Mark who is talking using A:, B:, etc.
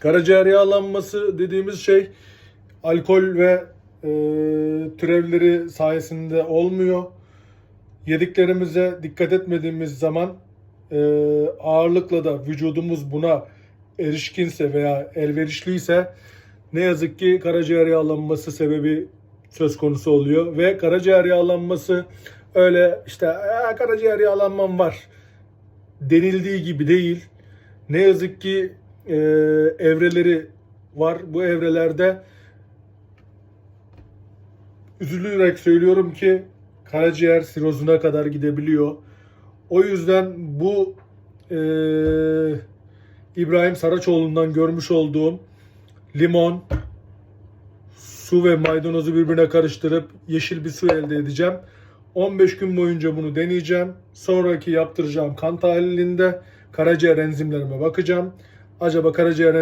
A: Karaciğer yağlanması dediğimiz şey alkol ve e, türevleri sayesinde olmuyor. Yediklerimize dikkat etmediğimiz zaman e, ağırlıkla da vücudumuz buna erişkinse veya elverişliyse ne yazık ki karaciğer yağlanması sebebi söz konusu oluyor ve karaciğer yağlanması öyle işte "Aa, karaciğer yağlanmam var denildiği gibi değil. Ne yazık ki e, evreleri var. Bu evrelerde üzülerek söylüyorum ki karaciğer sirozuna kadar gidebiliyor. O yüzden bu e, İbrahim Saraçoğlu'ndan görmüş olduğum limon, su ve maydanozu birbirine karıştırıp yeşil bir su elde edeceğim. 15 gün boyunca bunu deneyeceğim. Sonraki yaptıracağım kan tahlilinde karaciğer enzimlerime bakacağım. Acaba karaciğer